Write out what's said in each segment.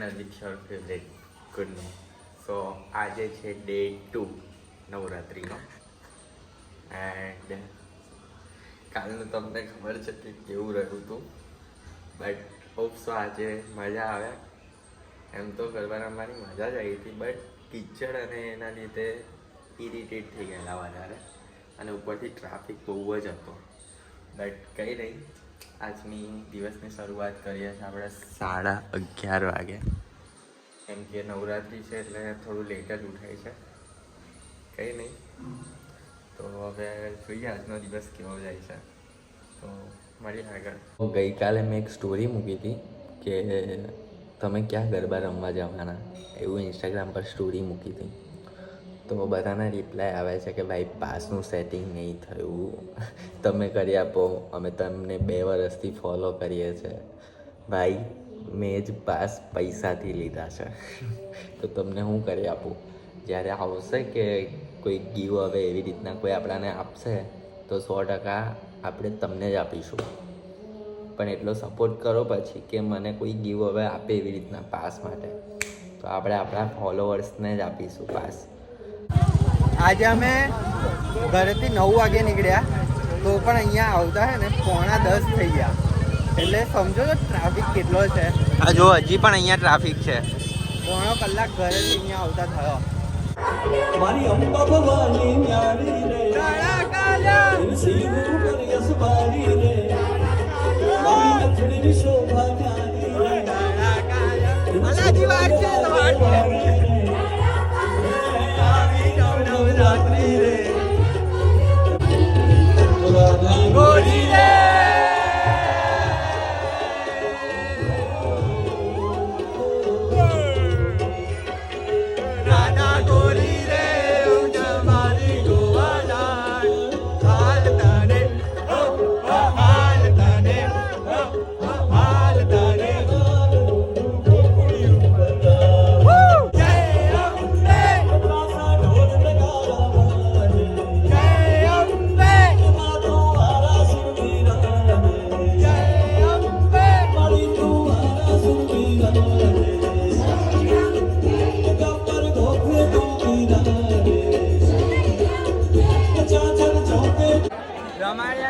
Channel with your favourite good નો સો આજે છે ડે ટુ નવરાત્રિનો. એન્ડ કાલનું તમને ખબર છે કે કેવું રહ્યું હતું. બટ હોપસો આજે મજા આવે. એમ તો ગરબાના મારી મજા જ આવી હતી બટ કિચડ અને એના લીધે ઇરિટેટ થઈ ગયેલા વધારે. અને ઉપરથી ટ્રાફિક બહુ જ હતો. બટ કંઈ નહીં. આજની દિવસની શરૂઆત કરીએ છીએ. આપણે સાડા અગિયાર વાગે. કેમ કે નવરાત્રિ છે એટલે થોડું લેટ જ ઉઠાય છે. કંઈ નહીં. તો હવે જોઈએ આજનો દિવસ કેવો જાય છે. તો મળીએ આગળ. ગઈકાલે મેં એક સ્ટોરી મૂકી હતી કે તમે ક્યાં ગરબા રમવા જવાના? એવું ઇન્સ્ટાગ્રામ પર સ્ટોરી મૂકી હતી. તો બધાના રિપ્લાય આવે છે કે ભાઈ, પાસનું સેટિંગ નહીં થયું. તમે કરી આપો. અમે તમને બે વર્ષથી ફોલો કરીએ છીએ ભાઈ મેં જ પાસ પૈસાથી લીધા છે. તો તમને હું કરી આપું? જ્યારે આવશે કે કોઈ ગીવ હવે એવી રીતના કોઈ આપણાને આપશે, તો સો ટકા આપણે તમને જ આપીશું. પણ એટલો સપોર્ટ કરો પછી કે મને કોઈ ગીવ હવે આપે એવી રીતના પાસ માટે. તો આપણે આપણા ફોલોવર્સને જ આપીશું પાસ. આજે અમે ઘરેથી નવ વાગે નીકળ્યા, તો પણ અહીંયા આવતા હે ને પોણા દસ થઈ ગયા. એટલે સમજો તો ટ્રાફિક કેટલો છે. આ જો હજી પણ અહીંયા ટ્રાફિક છે. પોણો કલાક ઘરેથી અહીંયા આવતા થયો. મારી અંબા ભવાની ન્યારી રે. સિંદૂર પર યસબારી રે. મારી નથડીની શોભા ન્યારી રે. અલાજી વાત છે તમારી.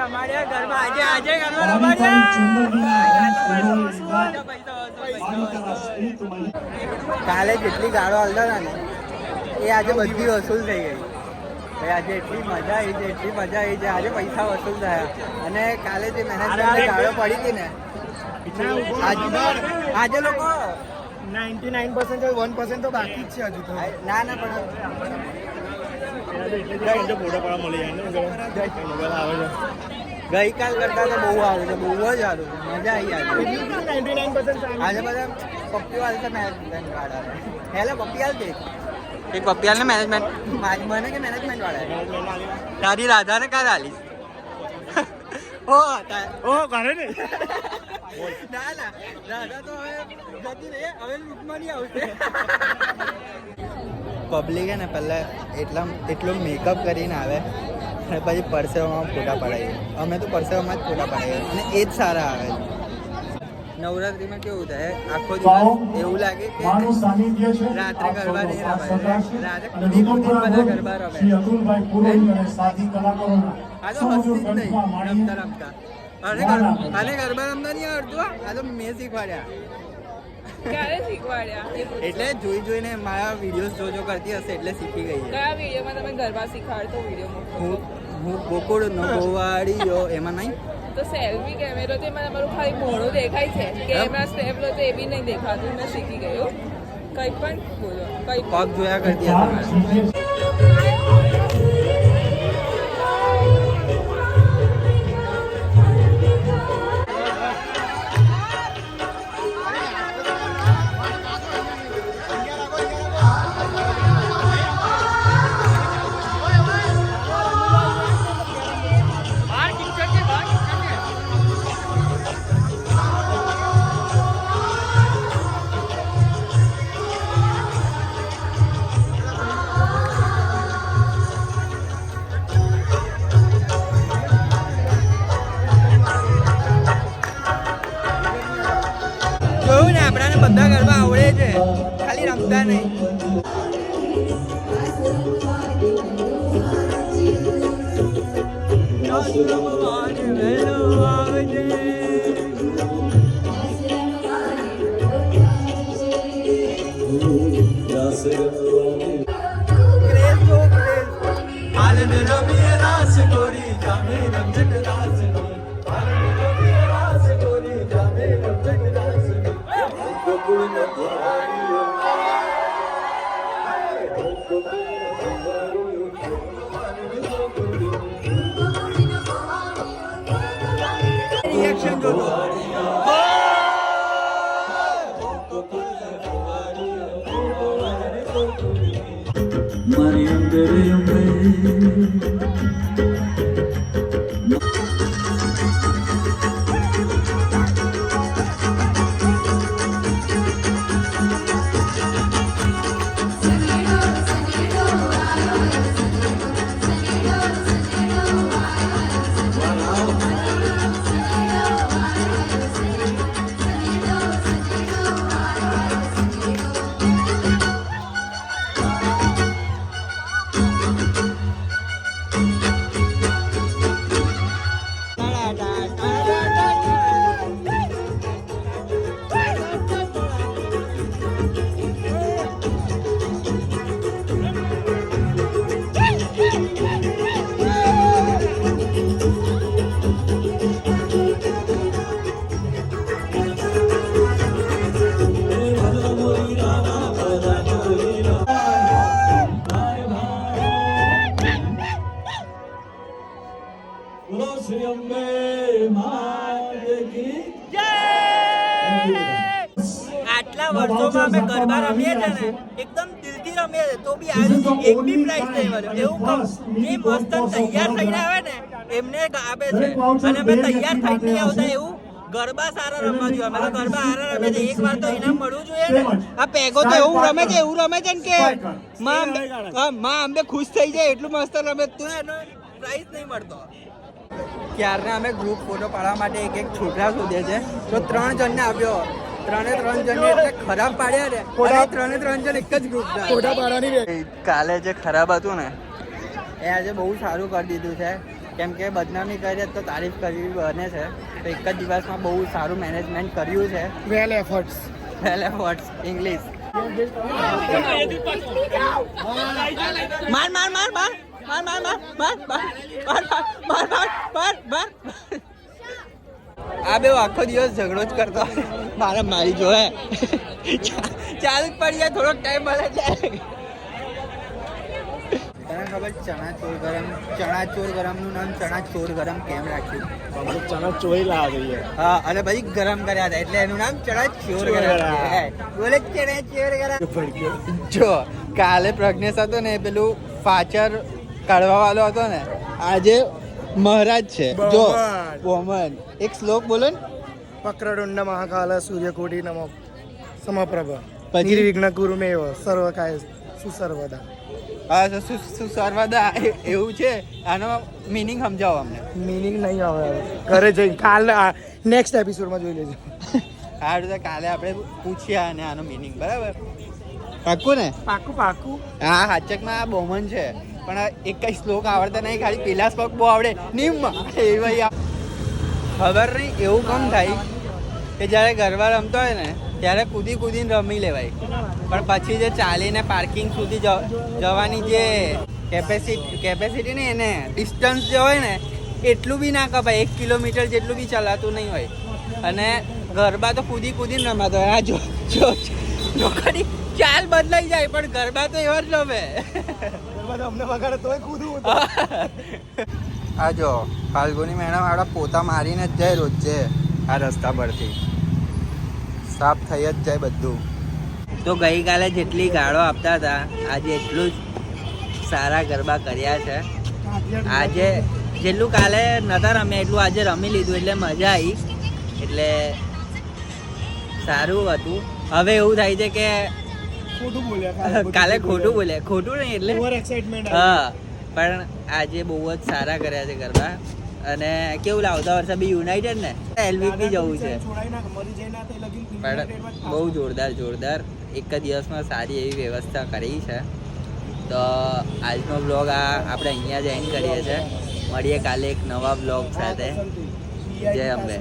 રમાડ્યા રમાડ્યા આજે આજે ગરબા રમાડ્યા. કાલે જેટલી ગાળો હાલતા હતા ને એ આજે બધી વસૂલ થઈ ગઈ. આજે એટલી મજા આવી છે એટલી મજા આવી છે આજે પૈસા વસૂલ થયા. અને કાલે જે મેનેજમેન્ટ ગાળો પડી હતી ને આજે આજે લોકો ninety nine percent one percent તો બાકી જ છે હજુ તો. ના ના પણ ગઈકાલ કરતા તો બહુ સારું છે બહુ જ સારું છે મજા આવી આજે આજે બધા પપ્પી વાળા મેનેજમેન્ટ વાળા હેલો પપ્પી છે એક પપ્પિયાલ ને મેનેજમેન્ટ મને કે મેનેજમેન્ટ વાળા તારી રાધાને કાલ આલીશ ઓ ઓ ઘરે ને? ના ના રાધા તો હવે જતી રહી હવે લૂંટમાં નહીં આવશે. પબ્લિક હે ને પહેલાં એટલા એટલું મેકઅપ કરીને આવે અને પછી પરસેવામાં ફોટા પડાવીએ અમે તો પરસેવામાં જ ફોટા પડાવીએ અને એ જ સારા આવે નવરાત્રિમાં કેવું થાય આખો દિવસ એવું લાગે કે રાત્રે ગરબા નહીં રમાય. રાત્રે બધા ગરબા રમે. આ તો હસતી જ નહીં. રમતા રમતા. અને ગર- ગરબા રમતા નહીં આવડતું આ તો મેં શીખવાડ્યા. ક્યારે શીખવાડ્યા? એટલે જોઈ જોઈને મારા વિડીયોઝ જોજો કરતી હશે એટલે શીખી ગઈ કયા વિડીયોમાં તમે ગરબા શીખવાડતો વીડિયો હું હું ગોકુળ નો ગોવાળીયો એમાં નહીં? તો સેલ્ફી કેમેરો તો એમાં તમારું ખાલી મોઢું દેખાય છે. કેમેરા સ્ટેપ લો તો એ બી નહીં દેખાતું. મેં શીખી ગયો કંઈ પણ બોલો. કંઈ પગ જોયા કરતી હતી આપણાને બધા ગરબા આવડે છે. ખાલી રમતા નહીં. રાસ રમવાની Reaction, go, go. આટલા વર્ષોમાં અમે ગરબા રમીએ છે ને એકદમ દિલથી રમીએ છે. તો બી આજ એક બી પ્રાઇઝ નહીં મળ્યો. એવું કહું જે મસ્ત તૈયાર થઈને આવે ને એમને આપે છે. અને અમે તૈયાર થઈને નહીં આવતા એવું ગરબા સારા રમવા જોઈએ. અમે તો ગરબા સારા રમે છે એક વાર તો ઇનામ મળવું જોઈએ ને. આ પેગો તો એવું રમે છે એવું રમે છે ને કે માં અંબે હા, માં અંબે ખુશ થઈ જાય એટલું મસ્ત રમે. તો એનો પ્રાઇઝ નહીં મળતો. ક્યારના અમે ગ્રુપ ફોટો પાડવા માટે એક એક છોકરા શોધે છે. તો ત્રણ જણને આપ્યો. ત્રણે ત્રણ જણને એટલે ખરાબ પાડ્યા ને. અને ત્રણે ત્રણ જણ એક જ ગ્રુપ ફોટા પાડવાની કાલે જે ખરાબ હતું ને એ આજે બહુ સારું કરી દીધું છે. કેમ કે બદનામી કરીએ તો તારીફ કરવી બને છે. તો એક જ દિવસમાં બહુ સારું મેનેજમેન્ટ કર્યું છે. Well efforts well efforts English માર માર માર માર. માર માર માર માર માર માર માર માર માર આ બે આખો દિવસ ઝઘડો જ કરતો હોય. મારે મારી જોવે ચાલુ જ પડી જાય થોડોક ટાઈમ મળે જાય તને ખબર ચણા ચોર ગરમ ચણા ચોર ગરમ નામ ચણા ચોર ગરમ કેમ રાખ્યું ચણા ચોરી લાવે છે હા અને ભાઈ ગરમ કર્યા હતા એટલે એનું નામ ચણા ચોર ચોર ગરમ. છે. બોલે ચણા ચોર ગરમ જો કાલે પ્રજ્ઞેશ હતો ને પેલું પાછળ કાઢવા વાળો હતો ને આજે મહારાજ છે. જો વોમન એક શ્લોક બોલો ને. વક્રતુંડ મહાકાલ સૂર્યકોટી નમો. સમપ્રભ? નિર્વિઘ્ન કુરુ મેવ સર્વ કાય સુસર્વદા. હા તો શું શું સર્વદા એ- એવું છે. આનો મિનિંગ સમજાવો અમને. મિનિંગ નહીં આવે ઘરે જઈ કાલ નેક્સ્ટ એપિસોડમાં જોઈ લેજો. હા રીતે કાલે આપણે પૂછ્યા અને આનો મિનિંગ બરાબર? પાક્કું ને? પાક્કું પાક્કું. હા હાચકમાં આ બોમન છે. પણ એક કઈ શ્લોક આવડતા નહીં, ખાલી પેલા શ્લોક બહુ આવડે. નિમ એ ભાઈ ખબર નહીં, એવું કામ થાય કે જ્યારે ગરબા રમતો હોય ને, ત્યારે કૂદી કૂદીને રમી લેવાય. પણ પછી જે ચાલીને પાર્કિંગ સુધી જવાની જે કેપેસિટી કેપેસિટી ને એને ડિસ્ટન્સ જે હોય ને, એટલું બી ના કપાય. એક કિલોમીટર જેટલું બી ચલાતું નહીં હોય. અને ગરબા તો કૂદી કૂદીને રમાતો હોય. આ જો જો ચાલ બદલાઈ જાય, પણ ગરબા તો એવા જ રમે. અમને વગાડે તોય કૂદું આ જો ફાલ્ગુની મેડમ આપણા પોતા મારીને જ જાય રોજે આ રસ્તા પરથી. સાફ થઈ જ જાય બધું. તો ગઈકાલે જેટલી ગાળો આપતા હતા આજે એટલું જ સારા ગરબા કર્યા છે. આજે જેટલું કાલે નતા રમ્યા એટલું આજે રમી લીધું એટલે મજા આવી એટલે સારું હતું. હવે એવું થાય છે કે ખોટું બોલ્યા કાલે ખોટું બોલ્યા. ખોટું નહીં એટલે ઓવર એક્સાઇટમેન્ટ હા પણ આજે બહુ જ સારા કર્યા છે ગરબા. અને કેવું લાવતા વર્ષે બી યુનાઇટેડ ને? એલવીપી જવું છે. પણ બહુ જોરદાર જોરદાર. એક જ દિવસમાં સારી એવી વ્યવસ્થા કરી છે. તો આજનો બ્લોગ આ આપણે અહીંયા જ એન્ડ કરીએ છીએ. મળીએ કાલે એક નવા બ્લોગ સાથે. જય અંબે.